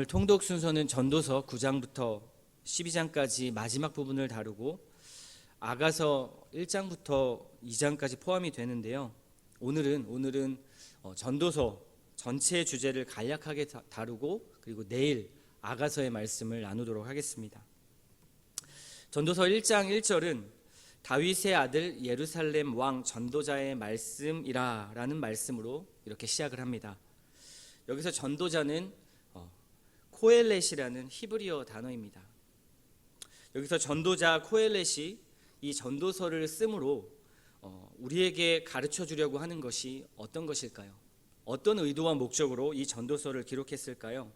오늘 통독 순서는 전도서 9장부터 12장까지 마지막 부분을 다루고 아가서 1장부터 2장까지 포함이 되는데요. 오늘은 오늘은 어, 전도서 전체 주제를 간략하게 다- 다루고 그리고 내일 아가서의 말씀을 나누도록 하겠습니다. 전도서 1장 1절은 다윗의 아들 예루살렘 왕 전도자의 말씀이라라는 말씀으로 이렇게 시작을 합니다. 여기서 전도자는 어, 코엘렛이라는 히브리어 단어입니다. 여기서 전도자 코엘렛이 이 전도서를 쓰므로 어, 우리에게 가르쳐 주려고 하는 것이 어떤 것일까요? 어떤 의도와 목적으로 이 전도서를 기록했을까요?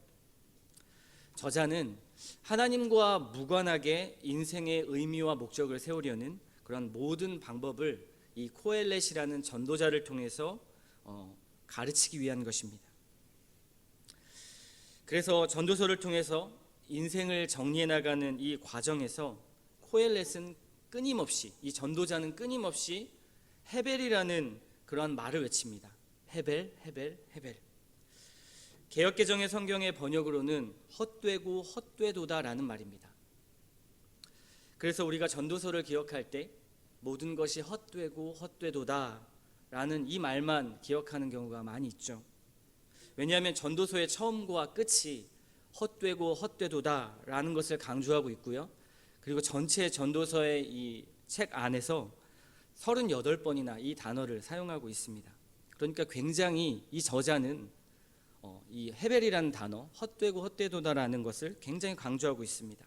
저자는 하나님과 무관하게 인생의 의미와 목적을 세우려는 그런 모든 방법을 이 코엘렛이라는 전도자를 통해서 어, 가르치기 위한 것입니다. 그래서 전도서를 통해서 인생을 정리해 나가는 이 과정에서 코엘렛은 끊임없이 이 전도자는 끊임없이 헤벨이라는 그러한 말을 외칩니다. 헤벨, 헤벨, 헤벨. 개혁개정의 성경의 번역으로는 헛되고 헛되도다라는 말입니다. 그래서 우리가 전도서를 기억할 때 모든 것이 헛되고 헛되도다라는 이 말만 기억하는 경우가 많이 있죠. 왜냐하면 전도서의 처음과 끝이 헛되고 헛되도다라는 것을 강조하고 있고요. 그리고 전체 전도서의 이 책 안에서 38번이나 이 단어를 사용하고 있습니다. 그러니까 굉장히 이 저자는 어, 이 헤벨이라는 단어, 헛되고 헛되도다라는 것을 굉장히 강조하고 있습니다.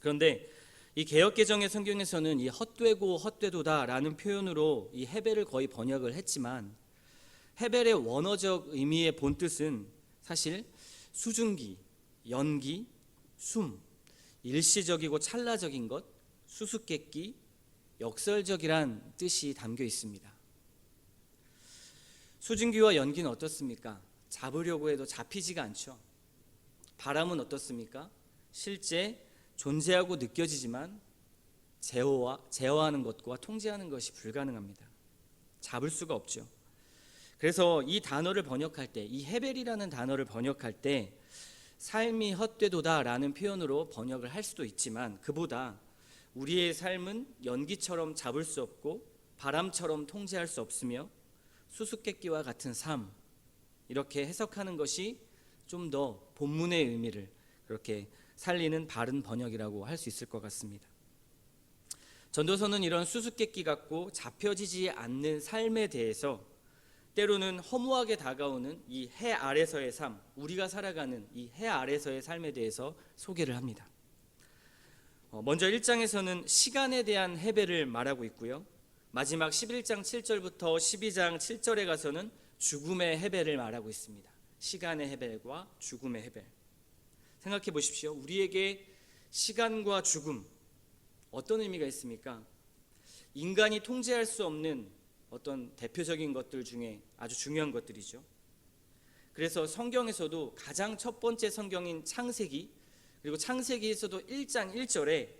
그런데 이 개혁 개정의 성경에서는 이 헛되고 헛되도다라는 표현으로 이 헤벨을 거의 번역을 했지만 헤벨의 원어적 의미의 본뜻은 사실 수증기, 연기, 숨, 일시적이고 찰나적인 것, 수수께끼, 역설적이란 뜻이 담겨 있습니다. 수증기와 연기는 어떻습니까? 잡으려고 해도 잡히지가 않죠. 바람은 어떻습니까? 실제 존재하고 느껴지지만 제어와 제어하는 것과 통제하는 것이 불가능합니다. 잡을 수가 없죠. 그래서 이 단어를 번역할 때, 이 헤벨이라는 단어를 번역할 때 삶이 헛되도다라는 표현으로 번역을 할 수도 있지만 그보다 우리의 삶은 연기처럼 잡을 수 없고 바람처럼 통제할 수 없으며 수수께끼와 같은 삶 이렇게 해석하는 것이 좀 더 본문의 의미를 그렇게 살리는 바른 번역이라고 할 수 있을 것 같습니다. 전도서는 이런 수수께끼 같고 잡혀지지 않는 삶에 대해서 때로는 허무하게 다가오는 이 해 아래서의 삶, 우리가 살아가는 이 해 아래서의 삶에 대해서 소개를 합니다. 어, 먼저 1장에서는 시간에 대한 해배를 말하고 있고요. 마지막 11장 7절부터 12장 7절에 가서는 죽음의 해배를 말하고 있습니다. 시간의 해배과 죽음의 해배. 생각해 보십시오. 우리에게 시간과 죽음 어떤 의미가 있습니까? 인간이 통제할 수 없는 어떤 대표적인 것들 중에 아주 중요한 것들이죠. 그래서 성경에서도 가장 첫 번째 성경인 창세기 그리고 창세기에서도 1장 1절에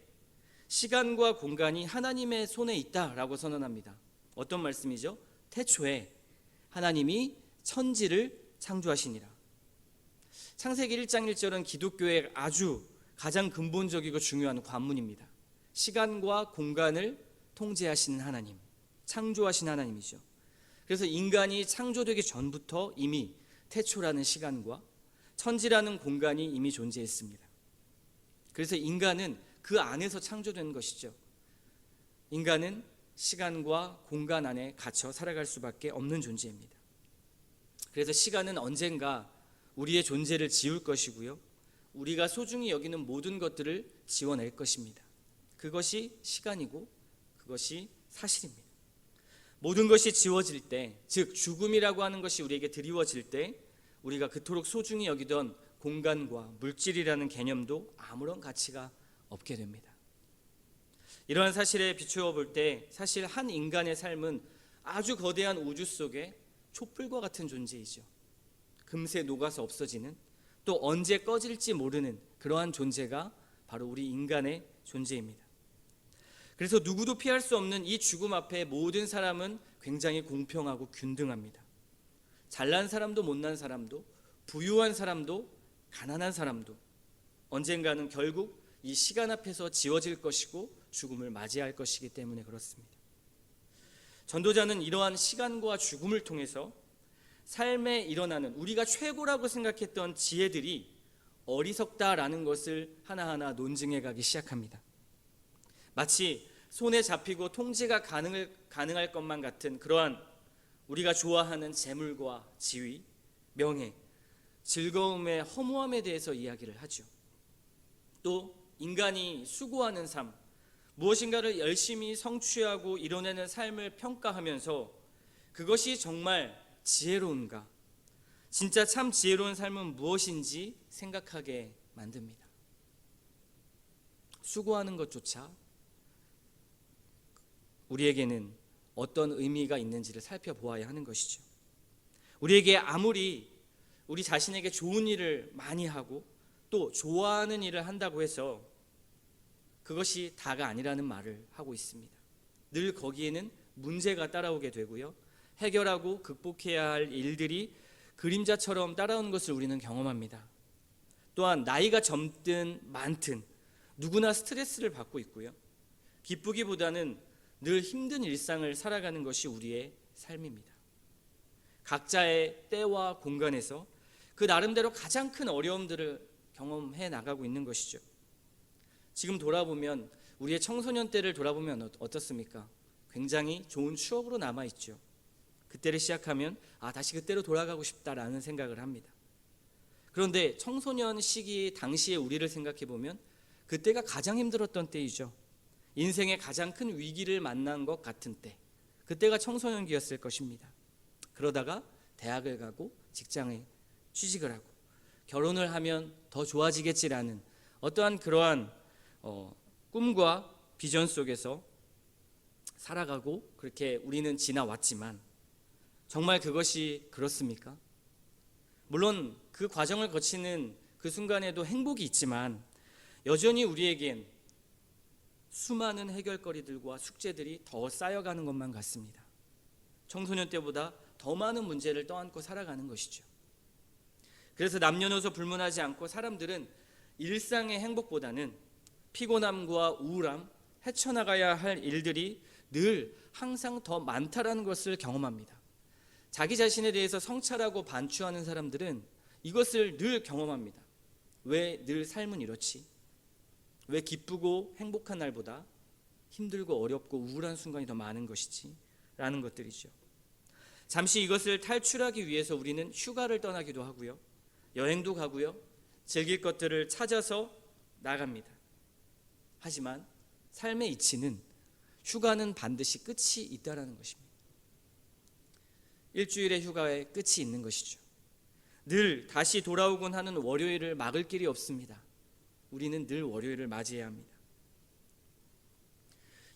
시간과 공간이 하나님의 손에 있다라고 선언합니다. 어떤 말씀이죠? 태초에 하나님이 천지를 창조하시니라. 창세기 1장 1절은 기독교의 아주 가장 근본적이고 중요한 관문입니다. 시간과 공간을 통제하시는 하나님, 창조하신 하나님이죠. 그래서 인간이 창조되기 전부터 이미 태초라는 시간과 천지라는 공간이 이미 존재했습니다. 그래서 인간은 그 안에서 창조된 것이죠. 인간은 시간과 공간 안에 갇혀 살아갈 수밖에 없는 존재입니다. 그래서 시간은 언젠가 우리의 존재를 지울 것이고요. 우리가 소중히 여기는 모든 것들을 지워낼 것입니다. 그것이 시간이고 그것이 사실입니다. 모든 것이 지워질 때, 즉 죽음이라고 하는 것이 우리에게 드리워질 때 우리가 그토록 소중히 여기던 공간과 물질이라는 개념도 아무런 가치가 없게 됩니다. 이러한 사실에 비추어 볼 때 사실 한 인간의 삶은 아주 거대한 우주 속에 촛불과 같은 존재이죠. 금세 녹아서 없어지는 또 언제 꺼질지 모르는 그러한 존재가 바로 우리 인간의 존재입니다. 그래서 누구도 피할 수 없는 이 죽음 앞에 모든 사람은 굉장히 공평하고 균등합니다. 잘난 사람도 못난 사람도 부유한 사람도 가난한 사람도 언젠가는 결국 이 시간 앞에서 지워질 것이고 죽음을 맞이할 것이기 때문에 그렇습니다. 전도자는 이러한 시간과 죽음을 통해서 삶에 일어나는 우리가 최고라고 생각했던 지혜들이 어리석다라는 것을 하나하나 논증해 가기 시작합니다. 마치 손에 잡히고 통제가 가능을, 가능할 것만 같은 그러한 우리가 좋아하는 재물과 지위, 명예, 즐거움의 허무함에 대해서 이야기를 하죠. 또 인간이 수고하는 삶, 무엇인가를 열심히 성취하고 이뤄내는 삶을 평가하면서 그것이 정말 지혜로운가? 진짜 참 지혜로운 삶은 무엇인지 생각하게 만듭니다. 수고하는 것조차 우리에게는 어떤 의미가 있는지를 살펴보아야 하는 것이죠. 우리에게 아무리 우리 자신에게 좋은 일을 많이 하고 또 좋아하는 일을 한다고 해서 그것이 다가 아니라는 말을 하고 있습니다. 늘 거기에는 문제가 따라오게 되고요. 해결하고 극복해야 할 일들이 그림자처럼 따라오는 것을 우리는 경험합니다. 또한 나이가 젊든 많든 누구나 스트레스를 받고 있고요. 기쁘기보다는 늘 힘든 일상을 살아가는 것이 우리의 삶입니다. 각자의 때와 공간에서 그 나름대로 가장 큰 어려움들을 경험해 나가고 있는 것이죠. 지금 돌아보면 우리의 청소년 때를 돌아보면 어- 어떻습니까? 굉장히 좋은 추억으로 남아 있죠. 그때를 시작하면 아 다시 그때로 돌아가고 싶다라는 생각을 합니다. 그런데 청소년 시기 당시의 우리를 생각해 보면 그때가 가장 힘들었던 때이죠. 인생의 가장 큰 위기를 만난 것 같은 때. 그때가 청소년기였을 것입니다. 그러다가 대학을 가고 직장에 취직을 하고 결혼을 하면 더 좋아지겠지라는 어떠한 그러한 어, 꿈과 비전 속에서 살아가고 그렇게 우리는 지나왔지만 정말 그것이 그렇습니까? 물론 그 과정을 거치는 그 순간에도 행복이 있지만 여전히 우리에겐 수많은 해결거리들과 숙제들이 더 쌓여가는 것만 같습니다. 청소년 때보다 더 많은 문제를 떠안고 살아가는 것이죠. 그래서 남녀노소 불문하지 않고 사람들은 일상의 행복보다는 피곤함과 우울함, 헤쳐나가야 할 일들이 늘 항상 더 많다라는 것을 경험합니다. 자기 자신에 대해서 성찰하고 반추하는 사람들은 이것을 늘 경험합니다. 왜 늘 삶은 이렇지? 왜 기쁘고 행복한 날보다 힘들고 어렵고 우울한 순간이 더 많은 것이지? 라는 것들이죠. 잠시 이것을 탈출하기 위해서 우리는 휴가를 떠나기도 하고요. 여행도 가고요. 즐길 것들을 찾아서 나갑니다. 하지만 삶의 이치는 휴가는 반드시 끝이 있다라는 것입니다. 일주일의 휴가에 끝이 있는 것이죠. 늘 다시 돌아오곤 하는 월요일을 막을 길이 없습니다. 우리는 늘 월요일을 맞이해야 합니다.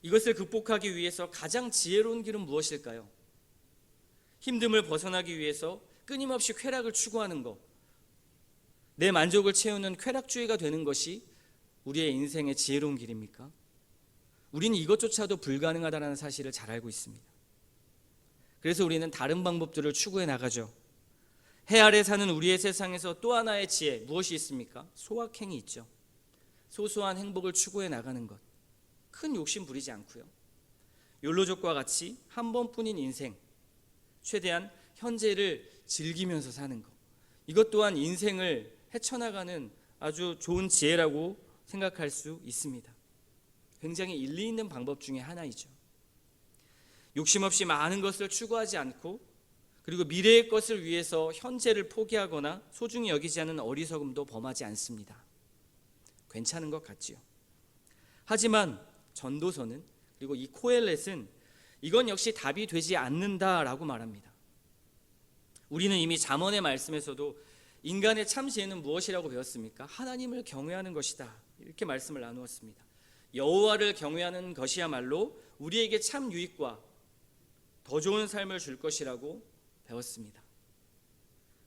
이것을 극복하기 위해서 가장 지혜로운 길은 무엇일까요? 힘듦을 벗어나기 위해서 끊임없이 쾌락을 추구하는 것, 내 만족을 채우는 쾌락주의가 되는 것이 우리의 인생의 지혜로운 길입니까? 우리는 이것조차도 불가능하다는 사실을 잘 알고 있습니다. 그래서 우리는 다른 방법들을 추구해 나가죠. 해 아래 사는 우리의 세상에서 또 하나의 지혜 무엇이 있습니까? 소확행이 있죠. 소소한 행복을 추구해 나가는 것. 큰 욕심 부리지 않고요. 욜로족과 같이 한 번뿐인 인생. 최대한 현재를 즐기면서 사는 것. 이것 또한 인생을 헤쳐나가는 아주 좋은 지혜라고 생각할 수 있습니다. 굉장히 일리 있는 방법 중에 하나이죠. 욕심 없이 많은 것을 추구하지 않고 그리고 미래의 것을 위해서 현재를 포기하거나 소중히 여기지 않은 어리석음도 범하지 않습니다. 괜찮은 것 같지요. 하지만 전도서는 그리고 이 코엘렛은 이건 역시 답이 되지 않는다라고 말합니다. 우리는 이미 잠언의 말씀에서도 인간의 참 지혜는 무엇이라고 배웠습니까? 하나님을 경외하는 것이다. 이렇게 말씀을 나누었습니다. 여호와를 경외하는 것이야말로 우리에게 참 유익과 더 좋은 삶을 줄 것이라고 배웠습니다.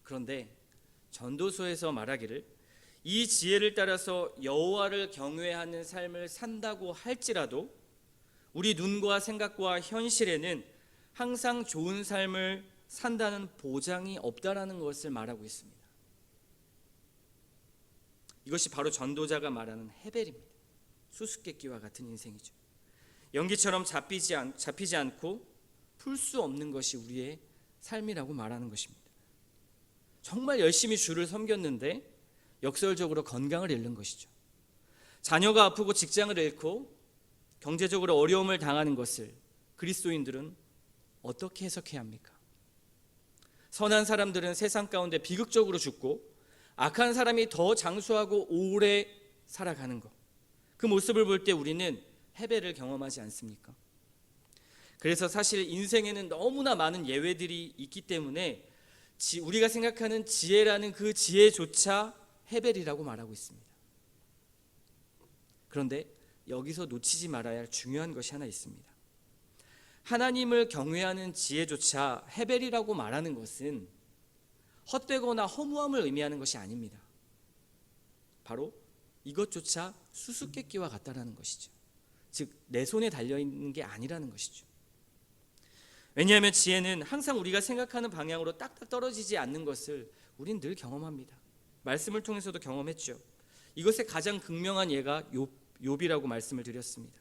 그런데 전도서에서 말하기를 이 지혜를 따라서 여호와를 경외하는 삶을 산다고 할지라도 우리 눈과 생각과 현실에는 항상 좋은 삶을 산다는 보장이 없다라는 것을 말하고 있습니다. 이것이 바로 전도자가 말하는 헤벨입니다. 수수께끼와 같은 인생이죠. 연기처럼 잡히지, 않, 잡히지 않고 풀 수 없는 것이 우리의 삶이라고 말하는 것입니다. 정말 열심히 주를 섬겼는데 역설적으로 건강을 잃는 것이죠. 자녀가 아프고 직장을 잃고 경제적으로 어려움을 당하는 것을 그리스도인들은 어떻게 해석해야 합니까? 선한 사람들은 세상 가운데 비극적으로 죽고 악한 사람이 더 장수하고 오래 살아가는 것. 그 모습을 볼 때 우리는 해배를 경험하지 않습니까? 그래서 사실 인생에는 너무나 많은 예외들이 있기 때문에 지, 우리가 생각하는 지혜라는 그 지혜조차 해벨이라고 말하고 있습니다. 그런데 여기서 놓치지 말아야 할 중요한 것이 하나 있습니다. 하나님을 경외하는 지혜조차 해벨이라고 말하는 것은 헛되거나 허무함을 의미하는 것이 아닙니다. 바로 이것조차 수수께끼와 같다라는 것이죠. 즉 내 손에 달려 있는 게 아니라는 것이죠. 왜냐하면 지혜는 항상 우리가 생각하는 방향으로 딱딱 떨어지지 않는 것을 우린 늘 경험합니다. 말씀을 통해서도 경험했죠. 이것의 가장 극명한 예가 욥, 욥이라고 말씀을 드렸습니다.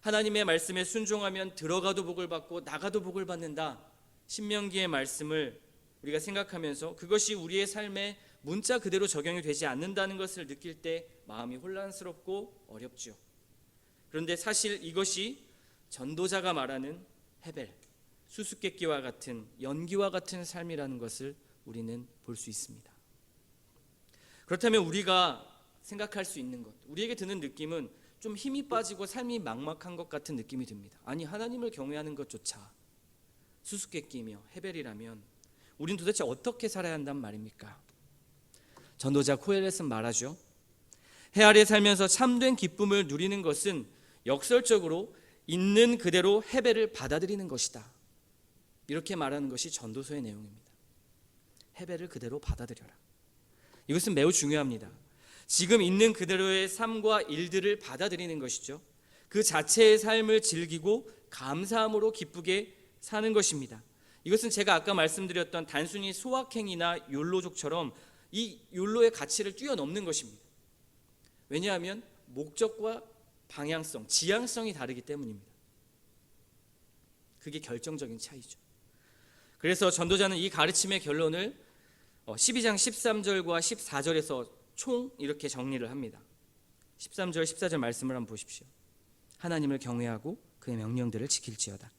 하나님의 말씀에 순종하면 들어가도 복을 받고 나가도 복을 받는다. 신명기의 말씀을 우리가 생각하면서 그것이 우리의 삶에 문자 그대로 적용이 되지 않는다는 것을 느낄 때 마음이 혼란스럽고 어렵죠. 그런데 사실 이것이 전도자가 말하는 헤벨, 수수께끼와 같은 연기와 같은 삶이라는 것을 우리는 볼 수 있습니다. 그렇다면 우리가 생각할 수 있는 것, 우리에게 드는 느낌은 좀 힘이 빠지고 삶이 막막한 것 같은 느낌이 듭니다. 아니 하나님을 경외하는 것조차 수수께끼며 헤벨이라면 우린 도대체 어떻게 살아야 한단 말입니까? 전도자 코엘렛은 말하죠. 해 아래 살면서 참된 기쁨을 누리는 것은 역설적으로 있는 그대로 헤벨을 받아들이는 것이다. 이렇게 말하는 것이 전도서의 내용입니다. 헤벨을 그대로 받아들여라. 이것은 매우 중요합니다. 지금 있는 그대로의 삶과 일들을 받아들이는 것이죠. 그 자체의 삶을 즐기고 감사함으로 기쁘게 사는 것입니다. 이것은 제가 아까 말씀드렸던 단순히 소확행이나 욜로족처럼 이 욜로의 가치를 뛰어넘는 것입니다. 왜냐하면 목적과 방향성, 지향성이 다르기 때문입니다. 그게 결정적인 차이죠. 그래서 전도자는 이 가르침의 결론을 12장 13절과 14절에서 총 이렇게 정리를 합니다. 13절 14절 말씀을 한번 보십시오. 하나님을 경외하고 그의 명령들을 지킬지어다.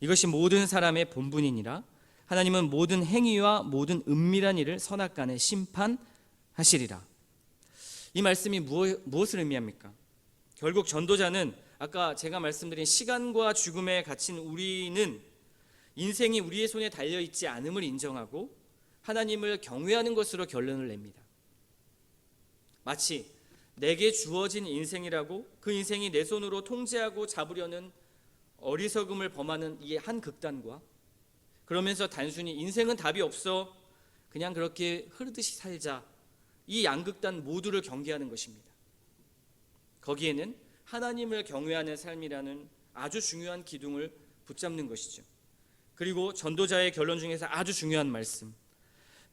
이것이 모든 사람의 본분이니라. 하나님은 모든 행위와 모든 은밀한 일을 선악간에 심판하시리라. 이 말씀이 무엇을 의미합니까? 결국 전도자는 아까 제가 말씀드린 시간과 죽음에 갇힌 우리는 인생이 우리의 손에 달려 있지 않음을 인정하고 하나님을 경외하는 것으로 결론을 냅니다. 마치 내게 주어진 인생이라고 그 인생이 내 손으로 통제하고 잡으려는 어리석음을 범하는 이 한 극단과 그러면서 단순히 인생은 답이 없어 그냥 그렇게 흐르듯이 살자 이 양극단 모두를 경계하는 것입니다. 거기에는 하나님을 경외하는 삶이라는 아주 중요한 기둥을 붙잡는 것이죠. 그리고 전도자의 결론 중에서 아주 중요한 말씀.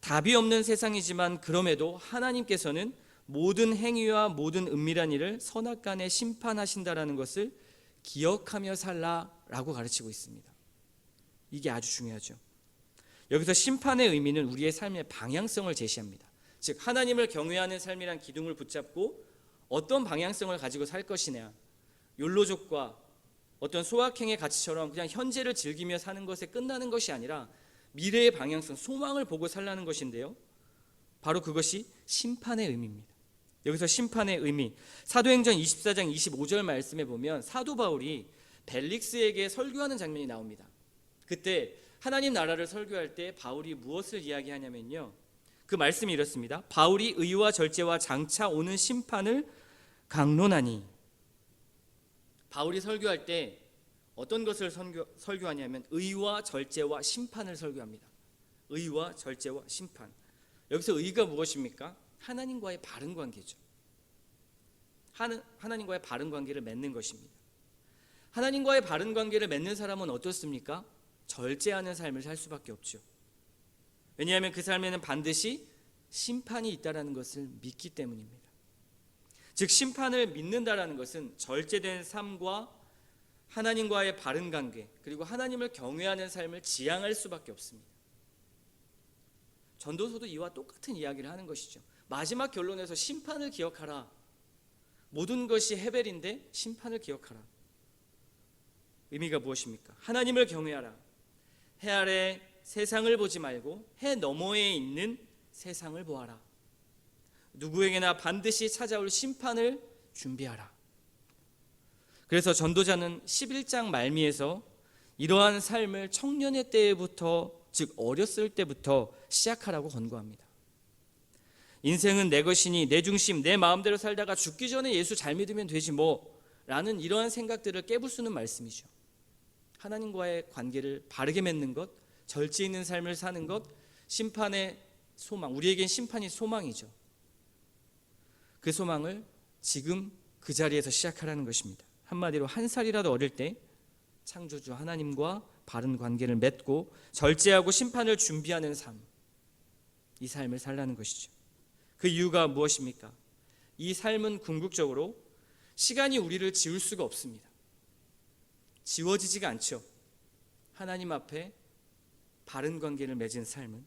답이 없는 세상이지만 그럼에도 하나님께서는 모든 행위와 모든 은밀한 일을 선악간에 심판하신다라는 것을 기억하며 살라라고 가르치고 있습니다. 이게 아주 중요하죠. 여기서 심판의 의미는 우리의 삶의 방향성을 제시합니다. 즉 하나님을 경외하는 삶이란 기둥을 붙잡고 어떤 방향성을 가지고 살 것이냐. 욜로족과 어떤 소확행의 가치처럼 그냥 현재를 즐기며 사는 것에 끝나는 것이 아니라 미래의 방향성, 소망을 보고 살라는 것인데요. 바로 그것이 심판의 의미입니다. 여기서 심판의 의미 사도행전 24장 25절 말씀에 보면 사도 바울이 벨릭스에게 설교하는 장면이 나옵니다. 그때 하나님 나라를 설교할 때 바울이 무엇을 이야기하냐면요. 그 말씀이 이렇습니다. 바울이 의와 절제와 장차 오는 심판을 강론하니 바울이 설교할 때 어떤 것을 설교, 설교하냐면 의와 절제와 심판을 설교합니다. 의와 절제와 심판. 여기서 의가 무엇입니까? 하나님과의 바른 관계죠. 하는, 하나님과의 바른 관계를 맺는 것입니다. 하나님과의 바른 관계를 맺는 사람은 어떻습니까? 절제하는 삶을 살 수밖에 없죠. 왜냐하면 그 삶에는 반드시 심판이 있다라는 것을 믿기 때문입니다. 즉 심판을 믿는다라는 것은 절제된 삶과 하나님과의 바른 관계 그리고 하나님을 경외하는 삶을 지향할 수밖에 없습니다. 전도서도 이와 똑같은 이야기를 하는 것이죠. 마지막 결론에서 심판을 기억하라. 모든 것이 헤벨인데 심판을 기억하라. 의미가 무엇입니까? 하나님을 경외하라. 해 아래 세상을 보지 말고 해 너머에 있는 세상을 보아라. 누구에게나 반드시 찾아올 심판을 준비하라. 그래서 전도자는 11장 말미에서 이러한 삶을 청년의 때부터 즉 어렸을 때부터 시작하라고 권고합니다. 인생은 내 것이니 내 중심 내 마음대로 살다가 죽기 전에 예수 잘 믿으면 되지 뭐 라는 이러한 생각들을 깨부수는 말씀이죠. 하나님과의 관계를 바르게 맺는 것, 절제 있는 삶을 사는 것, 심판의 소망, 우리에겐 심판이 소망이죠. 그 소망을 지금 그 자리에서 시작하라는 것입니다. 한마디로 한 살이라도 어릴 때 창조주 하나님과 바른 관계를 맺고 절제하고 심판을 준비하는 삶. 이 삶을 살라는 것이죠. 그 이유가 무엇입니까? 이 삶은 궁극적으로 시간이 우리를 지울 수가 없습니다. 지워지지가 않죠. 하나님 앞에 바른 관계를 맺은 삶은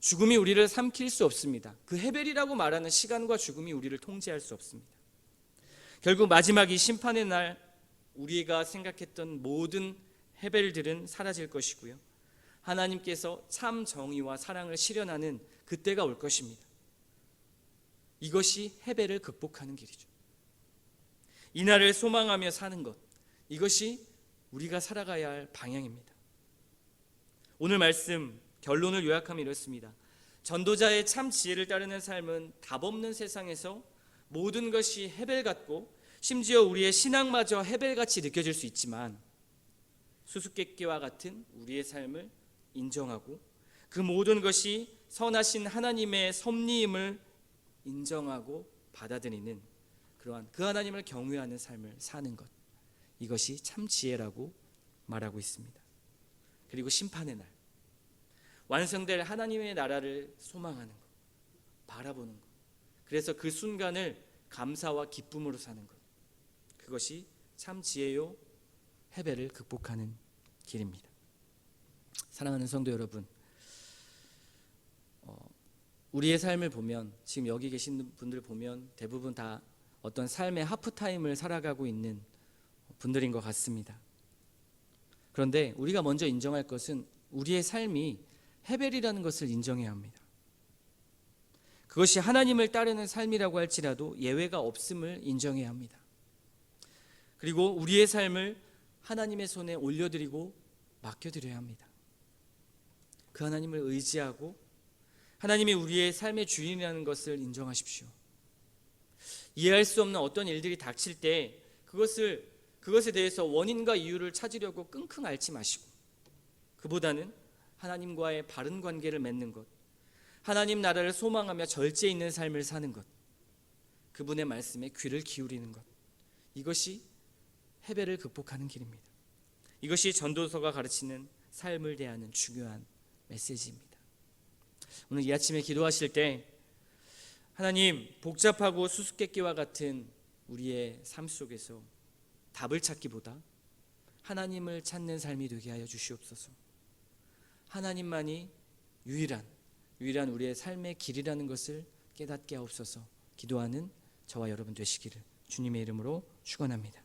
죽음이 우리를 삼킬 수 없습니다. 그 헤벨이라고 말하는 시간과 죽음이 우리를 통제할 수 없습니다. 결국 마지막 이 심판의 날 우리가 생각했던 모든 헤벨들은 사라질 것이고요. 하나님께서 참 정의와 사랑을 실현하는 그때가 올 것입니다. 이것이 헤벨을 극복하는 길이죠. 이날을 소망하며 사는 것 이것이 우리가 살아가야 할 방향입니다. 오늘 말씀 결론을 요약하면 이렇습니다. 전도자의 참 지혜를 따르는 삶은 답 없는 세상에서 모든 것이 헤벨 같고 심지어 우리의 신앙마저 헤벨 같이 느껴질 수 있지만 수수께끼와 같은 우리의 삶을 인정하고 그 모든 것이 선하신 하나님의 섭리임을 인정하고 받아들이는 그러한 그 하나님을 경외하는 삶을 사는 것. 이것이 참 지혜라고 말하고 있습니다. 그리고 심판의 날. 완성될 하나님의 나라를 소망하는 것. 바라보는 것 그래서 그 순간을 감사와 기쁨으로 사는 것 그것이 참 지혜요 해배를 극복하는 길입니다. 사랑하는 성도 여러분, 어, 우리의 삶을 보면 지금 여기 계신 분들 보면 대부분 다 어떤 삶의 하프 타임을 살아가고 있는 분들인 것 같습니다. 그런데 우리가 먼저 인정할 것은 우리의 삶이 헤벨이라는 것을 인정해야 합니다. 그것이 하나님을 따르는 삶이라고 할지라도 예외가 없음을 인정해야 합니다. 그리고 우리의 삶을 하나님의 손에 올려드리고 맡겨드려야 합니다. 그 하나님을 의지하고 하나님이 우리의 삶의 주인이라는 것을 인정하십시오. 이해할 수 없는 어떤 일들이 닥칠 때 그것을 그것에 대해서 원인과 이유를 찾으려고 끙끙 앓지 마시고 그보다는 하나님과의 바른 관계를 맺는 것, 하나님 나라를 소망하며 절제 있는 삶을 사는 것, 그분의 말씀에 귀를 기울이는 것, 이것이 해배를 극복하는 길입니다. 이것이 전도서가 가르치는 삶을 대하는 중요한 메시지입니다. 오늘 이 아침에 기도하실 때 하나님 복잡하고 수수께끼와 같은 우리의 삶 속에서 답을 찾기보다 하나님을 찾는 삶이 되게 하여 주시옵소서. 하나님만이 유일한 유일한 우리의 삶의 길이라는 것을 깨닫게 하옵소서. 기도하는 저와 여러분 되시기를 주님의 이름으로 축원합니다.